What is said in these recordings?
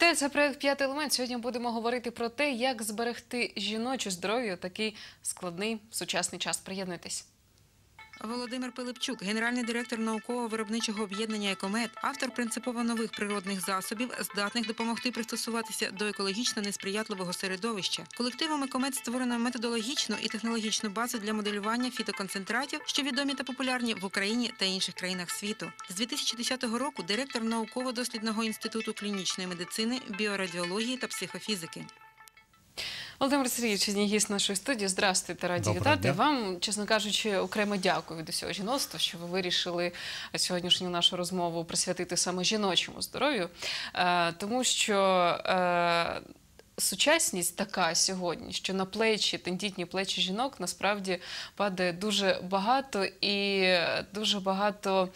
Вітаю, це проект п'ятий елемент. Сьогодні будемо говорити про те, як зберегти жіноче здоров'я у такий складний сучасний час. Приєднуйтесь. Володимир Пилипчук, генеральний директор науково-виробничого об'єднання «Екомет», автор принципово нових природних засобів, здатних допомогти пристосуватися до екологічно несприятливого середовища. Колективом «Екомет» створено методологічну і технологічну базу для моделювання фітоконцентратів, що відомі та популярні в Україні та інших країнах світу. З 2010 року директор науково-дослідного інституту клінічної медицини, біорадіології та психофізики. Володимир Сергійович, сьогодні нашої студії. Здравствуйте, раді Доброго вітати. дня. Вам, чесно кажучи, окремо дякую від усього жіноцтва, що ви вирішили сьогоднішню нашу розмову присвятити саме жіночому здоров'ю, Е, тому що. е, Сучасність така сьогодні, що на плечі, тендітні плечі жінок насправді падає дуже багато і дуже багато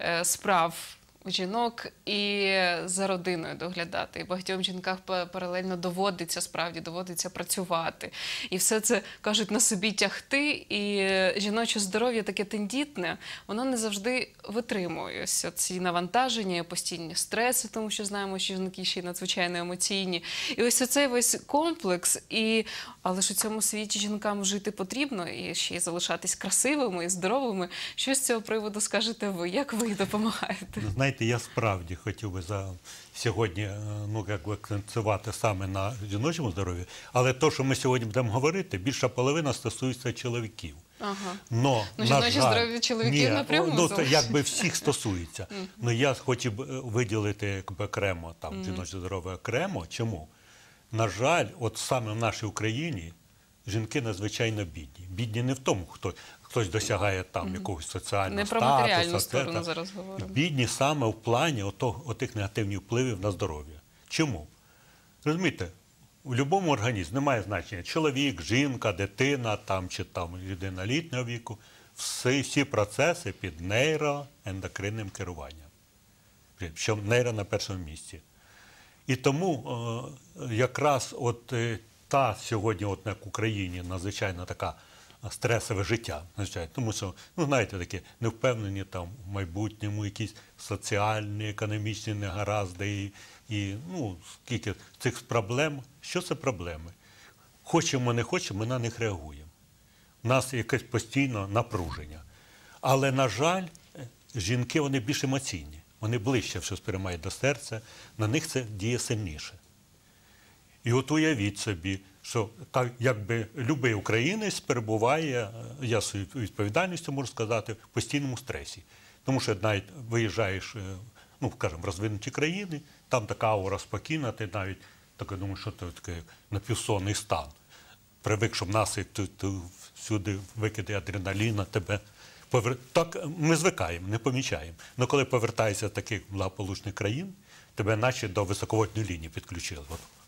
е, справ жінок і за родиною доглядати. І багатьом жінкам паралельно доводиться справді доводиться працювати. І все це кажуть на собі тягти. І жіноче здоров'я таке тендітне, воно не завжди витримує ці навантаження, постійні стреси, тому що знаємо, що жінки ще й надзвичайно емоційні. І ось оцей весь комплекс. І але ж у цьому світі жінкам жити потрібно і ще й залишатись красивими і здоровими. Що з цього приводу скажете ви? Як ви допомагаєте? Знаєте, я справді хотів би за сьогодні е, ну, як би, акцентувати саме на жіночому здоров'ї, але то, що ми сьогодні будемо говорити, більша половина стосується чоловіків. Ага. Но, Ну, жаль, здоров'я чоловіків ні, напряму Ну, це якби всіх стосується. Ну я би е, виділити якби, окремо там жіноче здоров'я окремо. Чому? На жаль, от саме в нашій Україні жінки надзвичайно бідні. Бідні не в тому, хто хтось досягає там якогось соціального Не про статусу. матеріальну це, сторону зараз говоримо. Бідні саме в плані ото, отих негативних впливів на здоров'я. Чому? Розумієте, у будь-якому організмі немає значення чоловік, жінка, дитина там, чи там людина літнього віку. Всі, всі процеси під нейроендокринним керуванням. Що нейро на першому місці. І тому е, якраз от е, та сьогодні, от як в Україні, надзвичайно така стресове життя. Тому що, ну знаєте, такі невпевнені там в майбутньому якісь соціальні, економічні негаразди і, і ну, скільки цих проблем. Що це проблеми? Хочемо, не хочемо, ми на них реагуємо. У нас якесь постійно напруження. Але, на жаль, жінки вони більш емоційні, вони ближче все сприймають до серця, на них це діє сильніше. І от уявіть собі, що так, якби будь-який українець перебуває, е, я своєю відповідальністю можу сказати, в постійному стресі. Тому що навіть виїжджаєш, е, ну, скажімо, в розвинуті країни, там така аура спокійна, ти навіть таке думаєш, що це таке як напівсонний стан. Привик, щоб нас як ти, ти всюди викиди адреналіна, тебе повер... Так е, ми звикаємо, не помічаємо. Але коли повертаєшся з таких благополучних країн, тебе наче до високовольтної лінії підключили.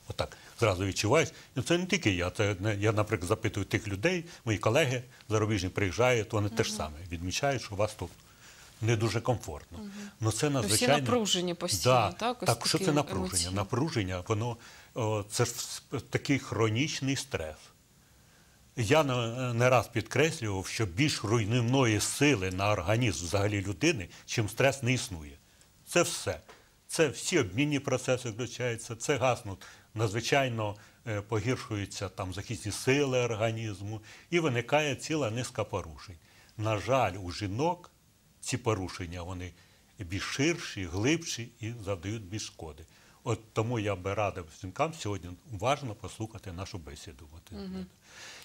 От, отак зразу відчуваєш. І це не тільки я. Це не- я, наприклад, запитую тих людей, мої колеги зарубіжні приїжджають, вони теж саме відмічають, що у вас тут не дуже комфортно. Ну це надзвичайно напружені постійно, да, так? Ось Так, що це напруження? емоційні. Напруження, воно о, це ж такий хронічний стрес. Я не, не раз підкреслював, що більш руйнівної сили на організм взагалі людини, чим стрес не існує. Це все. Це всі обмінні процеси включаються, це гаснуть. Надзвичайно е, погіршуються там захисні сили організму і виникає ціла низка порушень. На жаль, у жінок ці порушення вони більш ширші, глибші і завдають більш шкоди. От тому я би радив жінкам сьогодні уважно послухати нашу бесіду. От,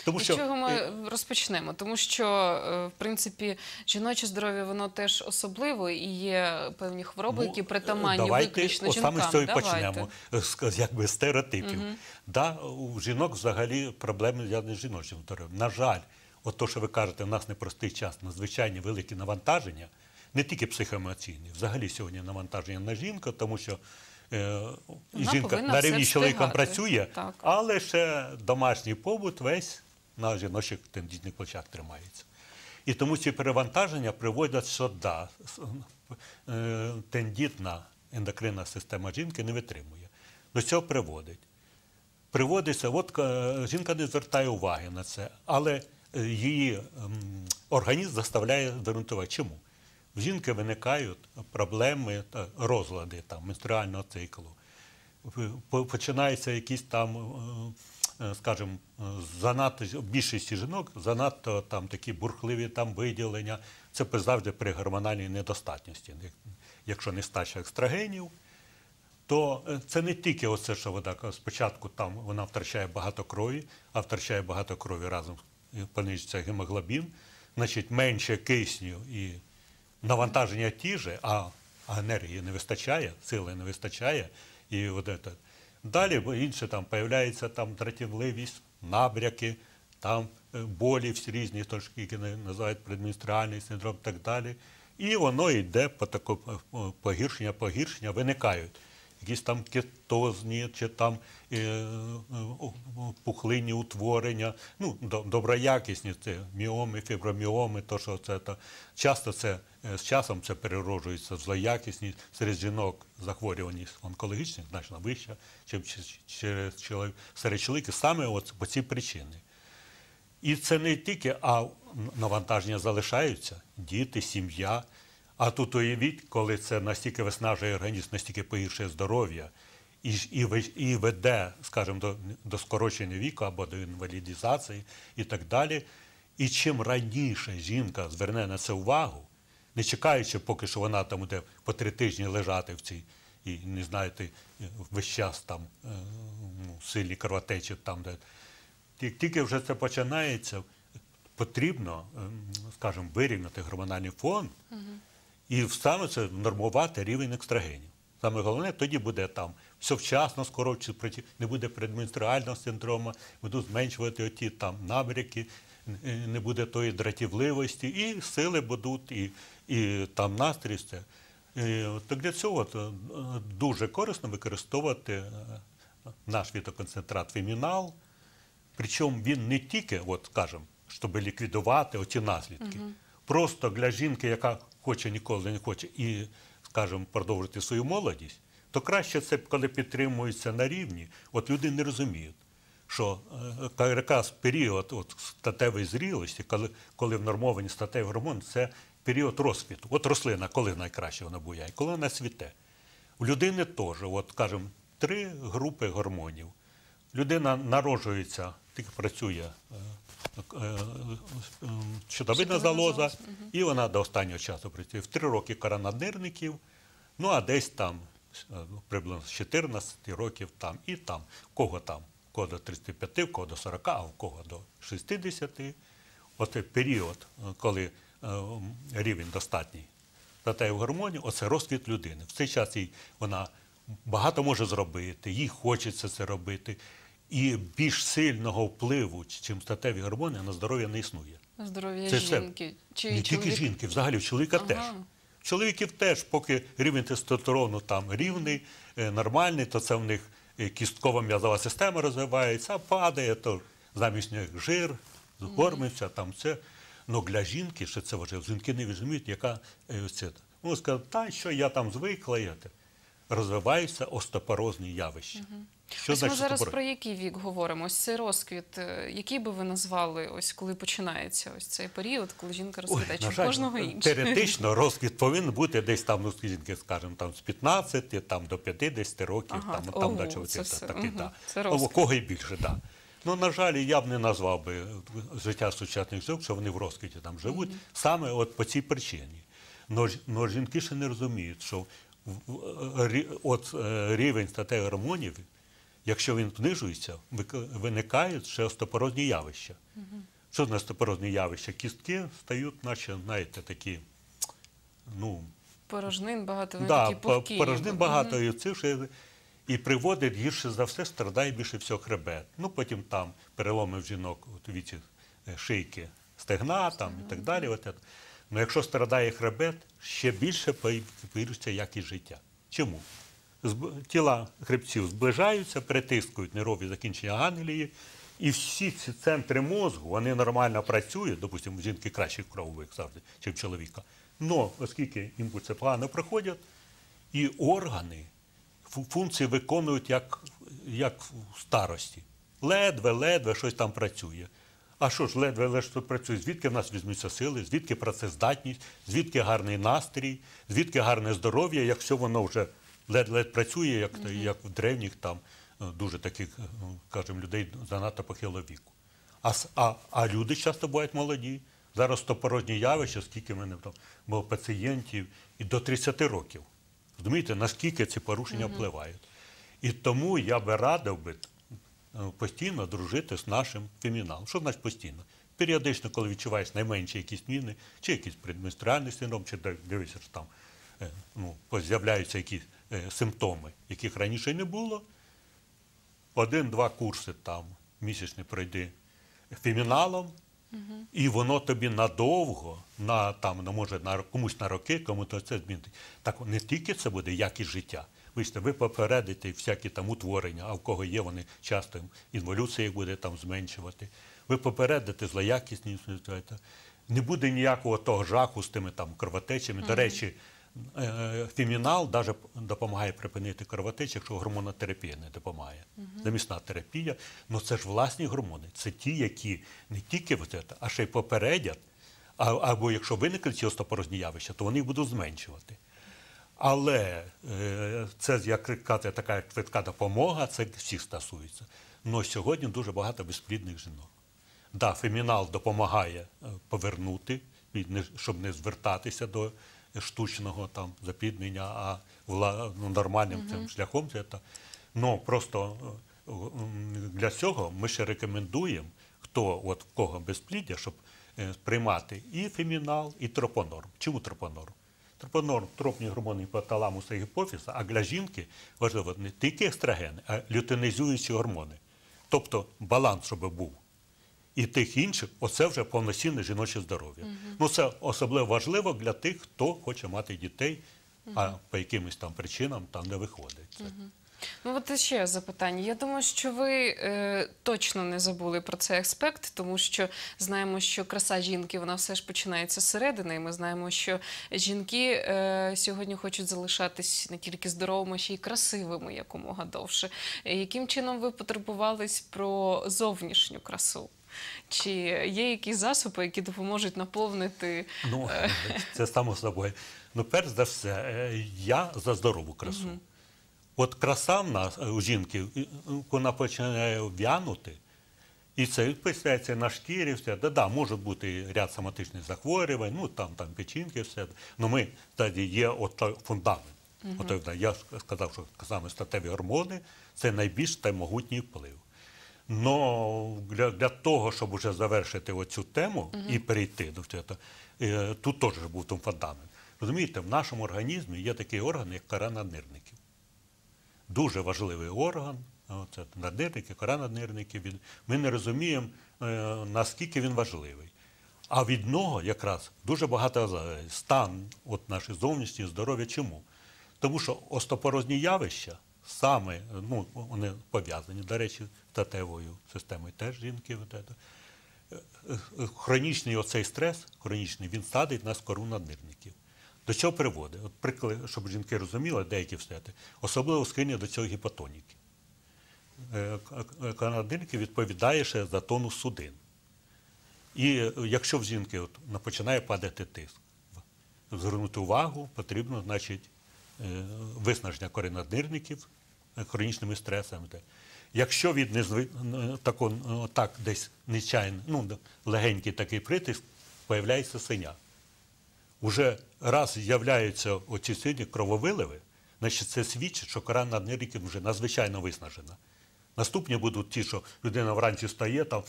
Тому З що чого ми е, розпочнемо? Тому що, е, в принципі, жіноче здоров'я воно теж особливо і є певні хвороби, які притаманні Ну, давайте виключно жінкам. саме з цього почнемо, е, з- якби стереотипів. Да, у жінок взагалі проблеми зв'язані з жіночим здоров'ям. На жаль, от то, що ви кажете, у нас непростий час, надзвичайні великі навантаження, не тільки психоемоційні, взагалі сьогодні навантаження на жінку, тому що е, Вона жінка на рівні з чоловіком працює, Так. але ще домашній побут весь на жіночих тендітних плечах тримається. І тому ці перевантаження приводять, що да, е, тендітна ендокринна система жінки не витримує. До цього приводить. Приводиться, от е, жінка не звертає уваги на це, але е, її організм заставляє звернути увагу. Чому? В жінки виникають проблеми розлади там, менструального циклу. по- починається якісь там, скажімо, е, занадто більшості жінок, занадто там такі бурхливі там виділення. Це завжди при гормональній недостатності. Як- Якщо нестача екстрагенів, то е, це не тільки оце, що вона ка- спочатку там вона втрачає багато крові, а втрачає багато крові разом і понижується гемоглобін, значить менше кисню і навантаження ті же, а енергії не вистачає, сили не вистачає. І от це. Далі інше там появляється там дратівливість, набряки, там е, болі всі різні, то ж, які називають предменструальний синдром і так далі. І воно йде по таку е, погіршення, погіршення, виникають. Якісь там кетозні чи там е, е, пухлинні утворення, ну, до- доброякісні, це міоми, фіброміоми, то, що це, то. часто це е, з часом це перероджується в злоякісні серед жінок захворюваність онкологічних значно вища, через серед чоловіків саме от по цій причини. І це не тільки, а навантаження залишаються, діти, сім'я. А тут уявіть, коли це настільки виснажує організм, настільки погіршує здоров'я і, і, і веде, скажімо, до, до скорочення віку або до інвалідізації і так далі. І чим раніше жінка зверне на це увагу, не чекаючи, поки що вона там буде по три тижні лежати в цій, і не знаєте, весь час там е, ну, сильні кровотечі, там, де тільки вже це починається, потрібно, ем, скажімо, вирівняти гормональний фон і саме це нормувати рівень екстрагенів. Саме головне, тоді буде там все вчасно скорочувати, не буде предменструального синдрому, будуть зменшувати оті там набряки, не буде тої дратівливості, і сили будуть, і, і там настрій. Все. Так для цього е, дуже корисно використовувати е, наш фітоконцентрат фемінал. Причому він не тільки, от скажімо, щоб ліквідувати оці наслідки. Просто для жінки, яка хоче ніколи не хоче і, скажімо, продовжити свою молодість, то краще це, коли підтримується на рівні. От люди не розуміють, що е, якраз період от, статевої зрілості, коли, коли внормовані статеві гормони, це період розквіту. От рослина, коли найкраще вона буяє, коли вона цвіте. У людини теж, от, скажімо, три групи гормонів. Людина народжується, тільки працює е, е, е, Щитовидна залоза, залоза, і вона до останнього часу працює. В три роки кора наднирників, ну а десь там приблизно з 14 років там і там. В кого там? В кого до 35, в кого до 40, а в кого до 60. Оце період, коли рівень достатній статевих гормонів, оце розквіт людини. В цей час їй вона багато може зробити, їй хочеться це робити. І більш сильного впливу, чим статеві гормони, на здоров'я не існує. Здоров'я Це жінки. Чи не чоловік? тільки жінки, взагалі в чоловіка Ага. теж. Чоловіків теж, поки рівень тестостерону там рівний, е, нормальний, то це в них е, кісткова м'язова система розвивається, а падає, то замість них жир, кормиться, там це. Ну для жінки, що це важливо, жінки не розуміють, яка е, це. Ну, скажуть, та що я там звикла, я розвиваються остеопорозні явища. Що ось ми зараз про який вік говоримо? Ось цей розквіт. е, Який би ви назвали, ось коли починається ось цей період, коли жінка розквітає? Чи жаль, кожного іншого? Теоретично розквіт повинен бути десь там, ну, жінки, скажімо, там з 15 там, до 50 років, Ага, там, ого, там до це чоловіка. все, Таки, мгм, да. це розквіт. у кого і більше, так. Да. Ну, на жаль, я б не назвав би життя сучасних жінок, що вони в розквіті там живуть, саме от по цій причині. Но, жінки ще не розуміють, що от е, рівень статей гормонів, якщо він знижується, виникають ще остеопорозні явища. Що за остеопорозні явища? Кістки стають, наче, знаєте, такі, ну, Порожнин багато, вони да, такі пухкі. по- порожнин багато і це ще і приводить гірше за все, страдає більше всього хребет. Ну потім там переломи в жінок от, віці е, шийки, стегна там і так далі. От, ну, якщо страдає хребет, ще більше погіршується якість життя. Чому? Тіла хребців зближаються, притискують нервові закінчення ганглії, і всі ці центри мозку вони нормально працюють, допустимо, жінки кращий крововик завжди, ніж чоловіка. Но оскільки імпульси погано проходять, і органи функції виконують як, як в старості. Ледве-ледве щось там працює. А що ж, ледве-ледве що працює? Звідки в нас візьмуться сили, звідки працездатність, звідки гарний настрій, звідки гарне здоров'я, якщо воно вже ледь-ледь працює, як, як в древніх там е, дуже таких, е, скажімо, людей занадто похилого віку. А, а, а люди часто бувають молоді. Зараз то порожнє явище, скільки в мене там було пацієнтів, і до 30 років. Розумієте, наскільки ці порушення впливають. І тому я би радив би е, постійно дружити з нашим феміналом. Що значить постійно? Періодично, коли відчуваєш найменші якісь зміни, чи якийсь предменструальний синдром, чи дивишся, що там ну, з'являються якісь симптоми, яких раніше не було. Один-два курси там місячні пройди феміналом, і воно тобі надовго, на там, ну, може, на комусь на роки, кому то це змінить. Так не тільки це буде якість життя. Вибачте, ви попередите всякі там утворення, а в кого є, вони часто інволюція буде там зменшувати. Ви попередите злоякісні. Не буде ніякого того жаху з тими там кровотечами. До речі, е, фемінал навіть допомагає припинити кровотечі, якщо гормонотерапія не допомагає. Замісна терапія, ну це ж власні гормони. Це ті, які не тільки це, а ще й попередять, або якщо виникли ці остопорожні явища, то вони їх будуть зменшувати. Але е, це як казати, така швидка допомога, це всіх стосується. Але сьогодні дуже багато безплідних жінок. Да, фемінал допомагає е, повернути, щоб не звертатися до штучного там запліднення, а вла, ну, нормальним цим шляхом. Це та. Ну просто е, для цього ми ще рекомендуємо, хто от в кого безпліддя, щоб е, приймати і фемінал, і тропонорм. Чому тропонорм? Тропонорм, тропні гормони гіпоталамуса і гіпофіза, а для жінки важливо не тільки естрогени, а лютинізуючі гормони. Тобто баланс, щоб був. І тих інших, оце вже повноцінне жіноче здоров'я. Ну це особливо важливо для тих, хто хоче мати дітей, а по якимось там причинам там не виходить. Це. Ну, от ще запитання. Я думаю, що ви е, точно не забули про цей аспект, тому що знаємо, що краса жінки вона все ж починається зсередини. І ми знаємо, що жінки е, сьогодні хочуть залишатись не тільки здоровими, ще й красивими якомога довше. Е, Яким чином ви потурбувались про зовнішню красу? Чи є якісь засоби, які допоможуть наповнити Ну, це само собою. Ну, перш за все, е, я за здорову красу. От краса в нас е, у жінки, е, вона починає в'янути, і це відписується на шкірі, все. Да, да, може бути ряд соматичних захворювань, ну там, там печінки, все. Ну ми тоді є от фундамент. От, я сказав, що саме статеві гормони це найбільш та могутній вплив. Но для, для того, щоб уже завершити оцю тему і перейти до цього, е, тут теж був там фундамент. Розумієте, в нашому організмі є такий орган, як кора наднирників. Дуже важливий орган. Це наднирники, кора наднирників. Ми не розуміємо, е, наскільки він важливий. А від нього якраз дуже багато стан от нашої зовнішньої здоров'я. Чому? Тому що остопорозні явища саме ну, вони пов'язані, до речі, статевою системою теж жінки. Е, е, Хронічний оцей стрес, хронічний, він садить нас в кору наднирників. До чого приводить? От приклад, щоб жінки розуміли, деякі встати, особливо схильні до цього гіпотоніки. Е, к- к- Кора наднирників відповідає ще за тонус судин. І якщо в жінки от, починає падати тиск, звернути увагу, потрібно, значить, виснаження е, хронічними стресами. Якщо від незв... тако, так десь нечайно, ну, легенький такий притиск, появляється синя. Уже раз з'являються оці сині крововиливи, значить це свідчить, що кора наднирників вже надзвичайно виснажена. Наступні будуть ті, що людина вранці стає, там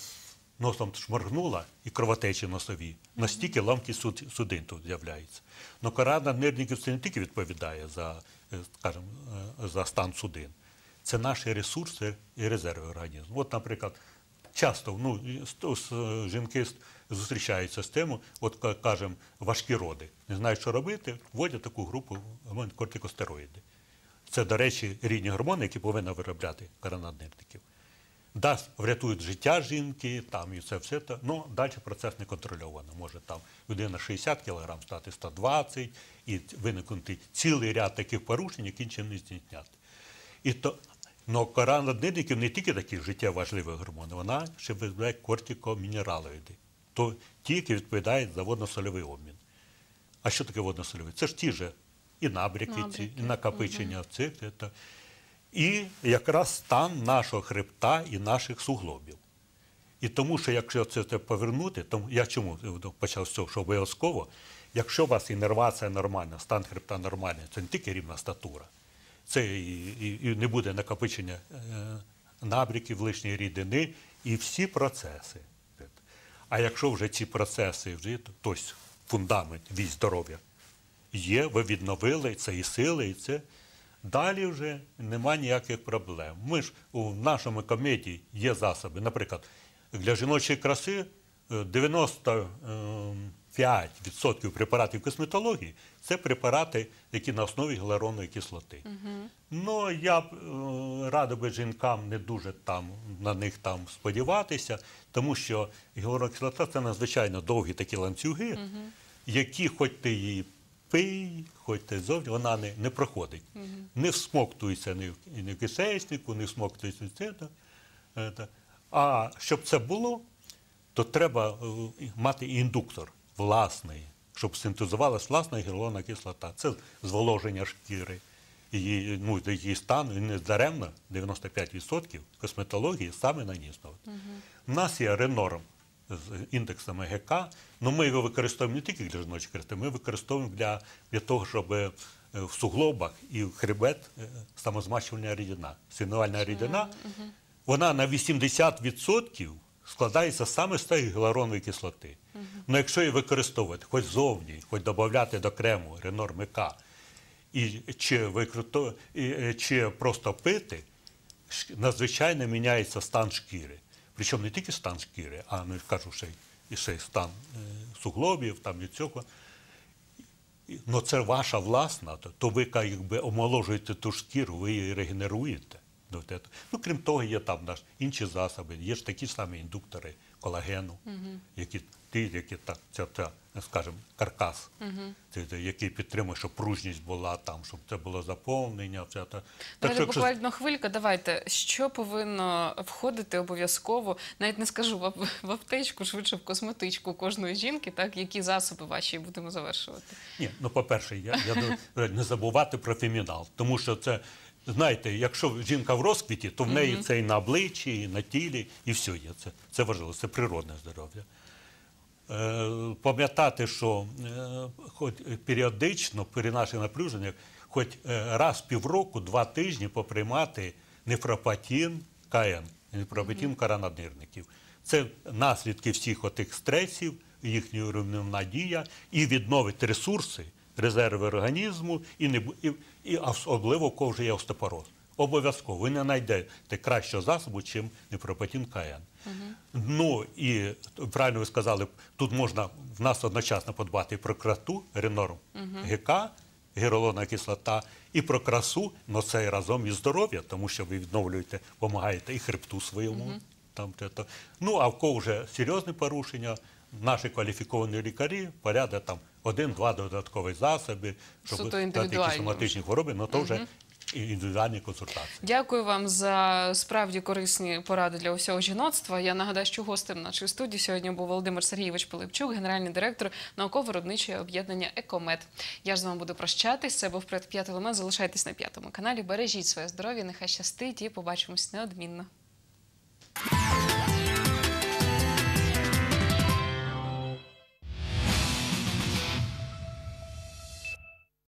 носом шморгнула і кровотечі носові. Настільки ламки суд, судин тут з'являється. Но кора наднирників це не тільки відповідає за, е, скажімо, е, за стан судин. Це наші ресурси і резерви організму. От, наприклад, часто ну, е, жінки зустрічаються з тим, от кажемо, важкі роди. Не знають, що робити, вводять таку групу кортикостероїди. Це, до речі, рідні гормони, які повинна виробляти коронаднирників. Да, врятують життя жінки, там і це все, те, ну далі процес не контрольовано. Може там людина 60 кг стати 120 і виникнути цілий ряд таких порушень, які нічим не здійсняти. І то, но кора наднирників не тільки такі життєво важливі гормони, вона ще виробляє кортикомінералоїди. То ті, які відповідають за водно-сольовий обмін. А що таке водно-сольовий? Це ж ті ж і набряки, Набряки, і накопичення цих. це. І якраз стан нашого хребта і наших суглобів. І тому, що якщо це, повернути, то я чому почав з цього, що обов'язково, якщо у вас інервація нормальна, стан хребта нормальний, це не тільки рівна статура, це і, і, і не буде накопичення е, набряків, лишньої рідини і всі процеси. А якщо вже ці процеси, вже, тобто фундамент вісь здоров'я є, ви відновили це і сили, і це. Далі вже нема ніяких проблем. Ми ж у нашому комедії є засоби. Наприклад, для жіночої краси е, 95% препаратів косметології це препарати, які на основі гіалуронової кислоти. Ну, я б е, радив би жінкам не дуже там на них там сподіватися, тому що гіалуронова кислота це надзвичайно довгі такі ланцюги, які, хоч ти її пий, хоч ти зовні, вона не, не проходить. Не всмоктується ні в, ні в кишечнику, не всмоктується в це. е. А щоб це було, то треба е, мати індуктор власний, щоб синтезувалась власна гіалуронова кислота. Це зволоження шкіри. Її, ну, її стан він не даремно 95% косметології саме на ній основі. У нас є ренорм з індексами ГК, але ми його використовуємо не тільки для жіночої краси, ми використовуємо для, для того, щоб е, в суглобах і в хребет е, самозмащувальна рідина. Синуальна рідина, вона на 80% складається саме з тієї гіалуронової кислоти. Ну, якщо її використовувати хоч зовні, хоч додати до крему ренорм ГК, і чи, викрито, і, е, чи просто пити, надзвичайно міняється стан шкіри. Причому не тільки стан шкіри, а ну, кажу, ще, і ще стан е, суглобів, там від цього. Ну, це ваша власна, то, то ви якби омоложуєте ту шкіру, ви її регенеруєте. Ну, те- Ну, крім того, є там наш інші засоби, є ж такі самі індуктори колагену, які ті, які так, це, це, скажімо, каркас, це, це, який підтримує, щоб пружність була там, щоб це було заповнення. Це, та. Давайте якщо- буквально хвилька. Давайте, що повинно входити обов'язково, навіть не скажу в ап- в аптечку, швидше в косметичку кожної жінки, так які засоби ваші будемо завершувати. Ні, ну по-перше, я, я не забувати про фемінал, тому що це, знаєте, якщо жінка в розквіті, то в неї це і на обличчі, і на тілі, і все є. Це, це важливо, це природне здоров'я. Е, пам'ятати, що е, хоч періодично при наших напруженнях, хоч е, раз півроку, два тижні поприймати нефропатін КН, нефропатін коронадирників. Це наслідки всіх отих стресів, їхня рівнодія і відновить ресурси, резерви організму, і, не, і, і особливо кого вже є остеопороз. Обов'язково ви не знайдете кращого засобу, чим нефропатін КН. Ну і правильно ви сказали, тут можна в нас одночасно подбати і про красу, ренорм ГК, гіалуронова кислота, і про красу, але це і разом із здоров'я, тому що ви відновлюєте, допомагаєте і хребту своєму. Там, те, то. Ну, а в кого вже серйозні порушення, наші кваліфіковані лікарі порядок там один-два додаткові засоби, щоб дати якісь соматичні хвороби, але то вже індивідуальні консультації. Дякую вам за справді корисні поради для усього жіноцтва. Я нагадаю, що гостем нашої студії сьогодні був Володимир Сергійович Пилипчук, генеральний директор науково-виробничого об'єднання Екомет. Я ж з вами буду прощатись. Це був п'ятий елемент. Залишайтесь на п'ятому каналі. Бережіть своє здоров'я, нехай щастить і побачимось неодмінно.